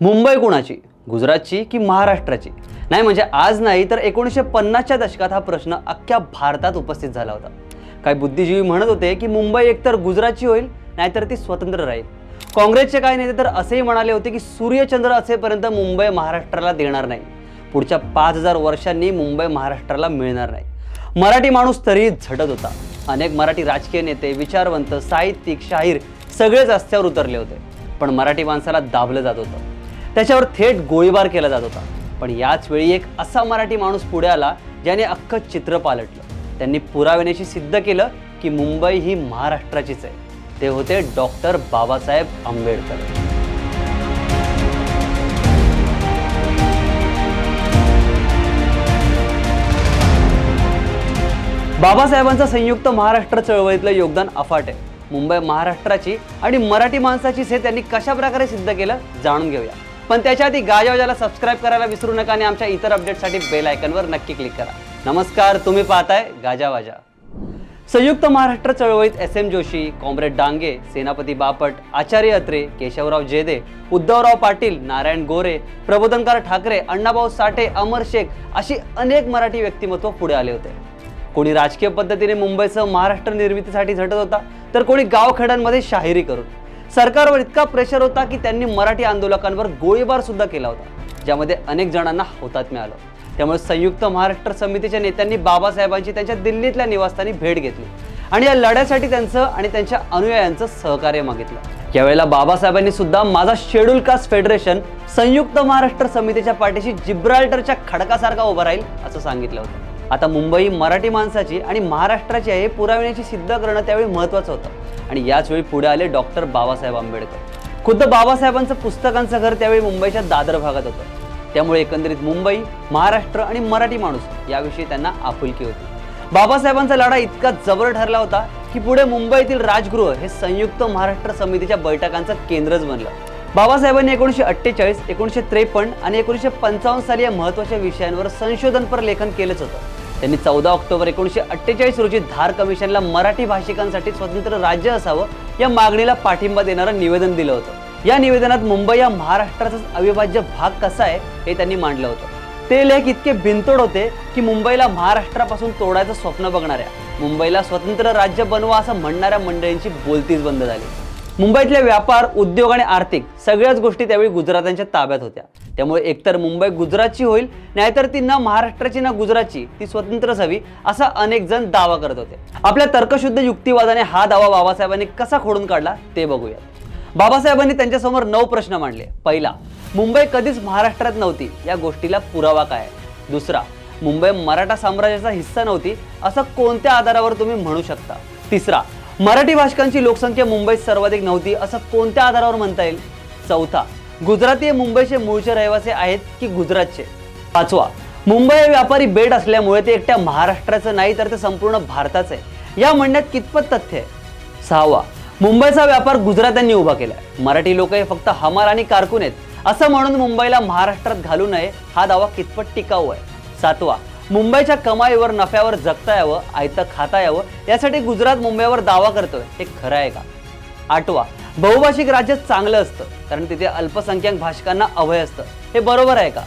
मुंबई कोणाची? गुजरातची की महाराष्ट्राची? नाही म्हणजे आज नाही तर एकोणीसशे पन्नासच्या दशकात हा प्रश्न अख्ख्या भारतात उपस्थित झाला होता. काही बुद्धिजीवी म्हणत होते की मुंबई एकतर गुजरातची होईल नाहीतर ती स्वतंत्र राहील. काँग्रेसचे काही नेते तर असेही म्हणाले होते की सूर्यचंद्र असेपर्यंत मुंबई महाराष्ट्राला देणार नाही. पुढच्या पाच हजार वर्षांनी मुंबई महाराष्ट्राला मिळणार नाही. मराठी माणूस तरीही झटत होता. अनेक मराठी राजकीय नेते विचारवंत साहित्यिक शाहीर सगळेच रस्त्यावर उतरले होते. पण मराठी माणसाला दाबलं जात होतं. त्याच्यावर थेट गोळीबार केला जात होता. पण याच वेळी एक असा मराठी माणूस पुढे आला ज्याने अख्खं चित्र पालटलं. त्यांनी पुराव्यानेशी सिद्ध केलं की मुंबई ही महाराष्ट्राचीच आहे. ते होते डॉक्टर बाबासाहेब आंबेडकर. बाबासाहेबांचं संयुक्त महाराष्ट्र चळवळीतलं योगदान अफाट आहे. मुंबई महाराष्ट्राची आणि मराठी माणसाचीच हे त्यांनी कशा प्रकारे सिद्ध केलं जाणून घेऊया. पण त्याच्या आधी गाजावाजाला सबस्क्राईब करायला विसरू नका आणि आमच्या इतर अपडेटसाठी बेल आयकनवर नक्की क्लिक करा. नमस्कार तुम्ही पाहताय गाजावाजा संयुक्त महाराष्ट्र चळवळीत S M Joshi comrade Dange Senapati Bapat Acharya Atre Keshavrao जेदे उद्धवराव पाटील नारायण गोरे प्रबोधनकार ठाकरे अण्णाभाऊ साठे अमर शेख अशी अनेक मराठी व्यक्तिमत्व पुढे आले होते. कोणी राजकीय पद्धतीने मुंबईसह महाराष्ट्र निर्मितीसाठी झटत होता तर कोणी गावखेड्यांमध्ये शाहिरी करून. सरकारवर इतका प्रेशर होता की त्यांनी मराठी आंदोलकांवर गोळीबार सुद्धा केला होता ज्यामध्ये अनेक जणांना हुतात्म्य आलं त्यामुळे संयुक्त महाराष्ट्र समितीच्या नेत्यांनी बाबासाहेबांची त्यांच्या दिल्लीतल्या निवासस्थानी भेट घेतली आणि या लढ्यासाठी त्यांचं आणि त्यांच्या अनुयायांचं सहकार्य मागितलं. यावेळेला बाबासाहेबांनी सुद्धा माझा शेड्यूल कास्ट फेडरेशन संयुक्त महाराष्ट्र समितीच्या पाठीशी जिब्राल्टरच्या खडकासारखा उभा राहील असं सांगितलं होतं. आता मुंबई मराठी माणसाची आणि महाराष्ट्राची आहे पुराविण्याची सिद्ध करणं त्यावेळी महत्त्वाचं होतं. आणि याच वेळी पुढे आले डॉक्टर बाबासाहेब आंबेडकर. खुद्द बाबासाहेबांचं पुस्तकांचं घर त्यावेळी मुंबईच्या दादर भागात होतं. त्यामुळे एकंदरीत मुंबई महाराष्ट्र आणि मराठी माणूस याविषयी त्यांना आपुलकी होती. बाबासाहेबांचा लढा इतका जबर ठरला होता की पुढे मुंबईतील राजगृह हे संयुक्त महाराष्ट्र समितीच्या बैठकांचं केंद्रच बनलं. बाबासाहेबांनी एकोणीसशे अठ्ठेचाळीस एकोणीसशे त्रेपन्न आणि एकोणीसशे पंचावन्न साली या महत्त्वाच्या विषयांवर संशोधनपर लेखन केलंच होतं. त्यांनी चौदा ऑक्टोबर एकोणीसशे अठ्ठेचाळीस रोजी धार कमिशनला मराठी भाषिकांसाठी स्वतंत्र राज्य असावं या मागणीला पाठिंबा देणारं निवेदन दिलं होतं. या निवेदनात मुंबई हा महाराष्ट्राचाच अविभाज्य भाग कसा आहे हे त्यांनी मांडलं होतं. ते लेख इतके बिनतोड होते की मुंबईला महाराष्ट्रापासून तोडायचं स्वप्न बघणाऱ्या मुंबईला स्वतंत्र राज्य बनवा असं म्हणणाऱ्या मंडळींची बोलतीच बंद झाली. मुंबईतले व्यापार उद्योग आणि आर्थिक सगळ्याच गोष्टी त्यावेळी गुजरातांच्या ताब्यात होत्या. त्यामुळे एकतर मुंबई गुजरातची होईल नाहीतर ती ना महाराष्ट्राची ना गुजरातची ती स्वतंत्रच हवी असा अनेक जण दावा करत होते. आपल्या तर्कशुद्ध युक्तिवादाने हा दावा बाबासाहेबांनी कसा खोडून काढला ते बघूया बाबासाहेबांनी त्यांच्यासमोर नऊ प्रश्न मांडले. पहिला मुंबई कधीच महाराष्ट्रात नव्हती या गोष्टीला पुरावा काय दुसरा मुंबई मराठा साम्राज्याचा हिस्सा नव्हती असं कोणत्या आधारावर तुम्ही म्हणू शकता? तिसरा मराठी भाषकांची लोकसंख्या मुंबईत सर्वाधिक नव्हती असं कोणत्या आधारावर म्हणता येईल? चौथा गुजराती हे मुंबईचे मूळचे रहिवासी आहेत की गुजरातचे? पाचवा मुंबई हे व्यापारी बेट असल्यामुळे ते एकट्या महाराष्ट्राचं नाही तर ते संपूर्ण भारताचं आहे. या म्हणण्यात कितपत तथ्य आहे? सहावा मुंबईचा व्यापार गुजरात्यांनी उभा केलाय. मराठी लोक हे फक्त हमाल आणि कारकून आहेत. असं म्हणून मुंबईला महाराष्ट्रात घालू नये हा दावा कितपत टिकाऊ आहे? सातवा मुंबईच्या कमाईवर नफ्यावर जगता यावं आयतं खाता यावं यासाठी गुजरात मुंबईवर दावा करतोय. हे खरं आहे का? आठवा बहुभाषिक राज्य चांगलं असतं कारण तिथे अल्पसंख्याक भाषकांना अभय असतं. हे बरोबर आहे का?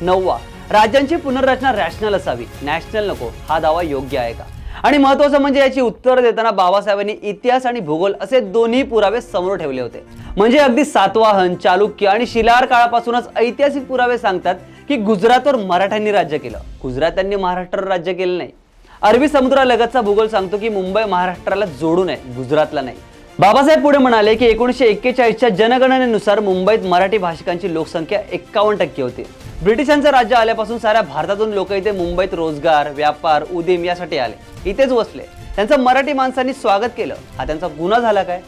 नववा राज्यांची पुनर्रचना रॅशनल असावी. नॅशनल नको हा दावा योग्य आहे का? आणि महत्वाचं म्हणजे याची उत्तर देताना बाबासाहेबांनी इतिहास आणि भूगोल असे दोन्ही पुरावे समोर ठेवले होते. म्हणजे अगदी सातवाहन चालुक्य आणि शिलार काळापासूनच ऐतिहासिक पुरावे सांगतात की गुजरातवर मराठ्यांनी राज्य केलं. गुजरात्यांनी महाराष्ट्रावर राज्य केलं नाही. अरबी समुद्रालगतचा भूगोल सांगतो की मुंबई महाराष्ट्राला जोडून आहे गुजरातला नाही. बाबासाहेब पुढे म्हणाले की एकोणीसशे एक्केचाळीसच्या जनगणनेनुसार मुंबईत मराठी भाषिकांची लोकसंख्या एक्कावन्न टक्के होती. ब्रिटिशांचं राज्य आल्यापासून साऱ्या भारतातून लोक इथे मुंबईत रोजगार व्यापार उदीम यासाठी आले. इथेच बसले त्यांचं मराठी माणसांनी स्वागत केलं. हा त्यांचा गुन्हा झाला काय?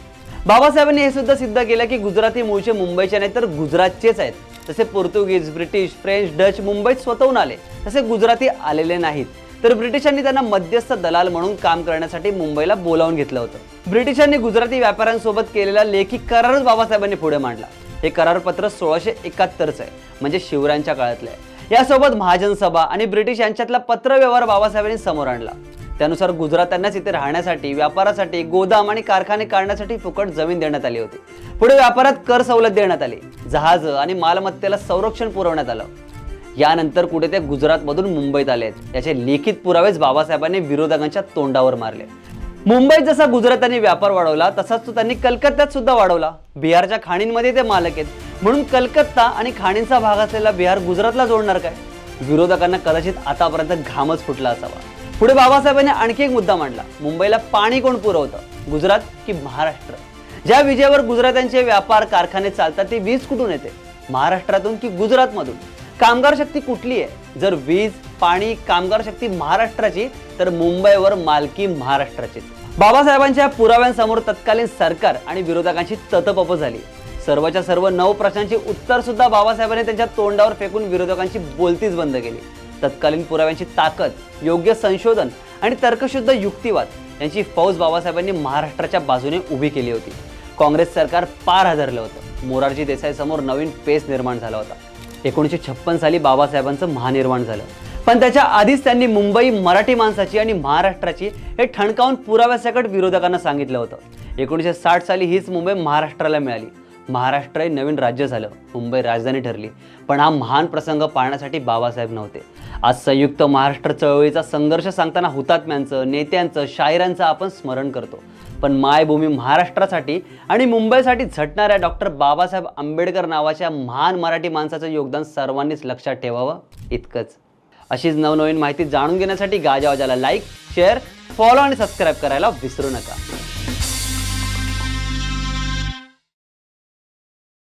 बाबासाहेबांनी हे सुद्धा सिद्ध केलं की गुजराती मूळचे मुंबईचे नाही तर गुजरातचेच आहेत. जसे पोर्तुगीज ब्रिटिश फ्रेंच डच मुंबईत स्वतःहून आले. तसे गुजराती आलेले नाहीत. तर ब्रिटिशांनी त्यांना मध्यस्थ दलाल म्हणून काम करण्यासाठी मुंबईला बोलावून घेतलं होतं. ब्रिटिशांनी गुजराती व्यापाऱ्यांसोबत केलेला लेखी करारच बाबासाहेबांनी पुढे मांडला. हे करारपत्र सोळाशे एकाहत्तरचं आहे म्हणजे शिवरायांच्या काळातलं आहे. यासोबत महाजन सभा आणि ब्रिटिश यांच्यातला पत्रव्यवहार बाबासाहेबांनी समोर आणला. त्यानुसार गुजरात्यांनाच इथे राहण्यासाठी व्यापारासाठी गोदाम आणि कारखाने काढण्यासाठी फुकट जमीन देण्यात आली होती. पुढे व्यापारात कर सवलत देण्यात आली. जहाज आणि मालमत्तेला संरक्षण पुरवण्यात आलं. यानंतर कुठे ते गुजरातमधून मुंबईत आले याचे लिखित पुरावेच बाबासाहेबांनी विरोधकांच्या तोंडावर मारले. मुंबईत जसा गुजरातांनी व्यापार वाढवला तसाच तो त्यांनी कलकत्त्यात सुद्धा वाढवला. बिहारच्या खाणींमध्ये ते मालक आहेत. म्हणून कलकत्ता आणि खाणींचा भाग असलेला बिहार गुजरातला जोडणार काय? विरोधकांना कदाचित आतापर्यंत घामच फुटला असावा. पुढे बाबासाहेबांनी आणखी एक मुद्दा मांडला. मुंबईला पाणी कोण पुरवतं? गुजरात की महाराष्ट्र? ज्या विजेवर गुजरात्यांचे व्यापार कारखाने चालतात ती वीज कुठून येते? महाराष्ट्रातून की गुजरातमधून? कामगार शक्ती कुठली आहे? जर वीज पाणी कामगार शक्ती महाराष्ट्राची तर मुंबईवर मालकी महाराष्ट्राचीच. बाबासाहेबांच्या पुराव्यांसमोर तत्कालीन सरकार आणि विरोधकांची ततपप झाली. सर्वच्या सर्व नऊ प्रश्नांची उत्तर सुद्धा बाबासाहेबांनी त्यांच्या तोंडावर फेकून विरोधकांची बोलतीच बंद केली. तत्कालीन पुराव्यांची ताकद योग्य संशोधन आणि तर्कशुद्ध युक्तिवाद यांची फौज बाबासाहेबांनी महाराष्ट्राच्या बाजूने उभी केली होती. काँग्रेस सरकार पार हादरलं होतं. मोरारजी देसाई समोर नवीन पेस निर्माण झाला होता. एकोणीसशे छप्पन साली बाबासाहेबांचं महानिर्माण झालं. पण त्याच्या आधीच त्यांनी मुंबई मराठी माणसाची आणि महाराष्ट्राची हे ठणकावून पुराव्यासकट विरोधकांना सांगितलं होतं. एकोणीसशे साठ साली हीच मुंबई महाराष्ट्राला मिळाली. महाराष्ट्र हे नवीन राज्य झालं. मुंबई राजधानी ठरली. पण हा महान प्रसंग पाळण्यासाठी बाबासाहेब नव्हते. आज संयुक्त महाराष्ट्र चळवळीचा संघर्ष सांगताना हुतात्म्यांचं नेत्यांचं शायरांचं आपण स्मरण करतो. पण मायभूमी महाराष्ट्रासाठी आणि मुंबईसाठी झटणाऱ्या डॉक्टर बाबासाहेब आंबेडकर नावाच्या महान मराठी माणसाचं योगदान सर्वांनीच लक्षात ठेवावं इतकंच. अशीच नवनवीन माहिती जाणून घेण्यासाठी गाजावाजाला लाईक शेअर फॉलो आणि सबस्क्राईब करायला विसरू नका.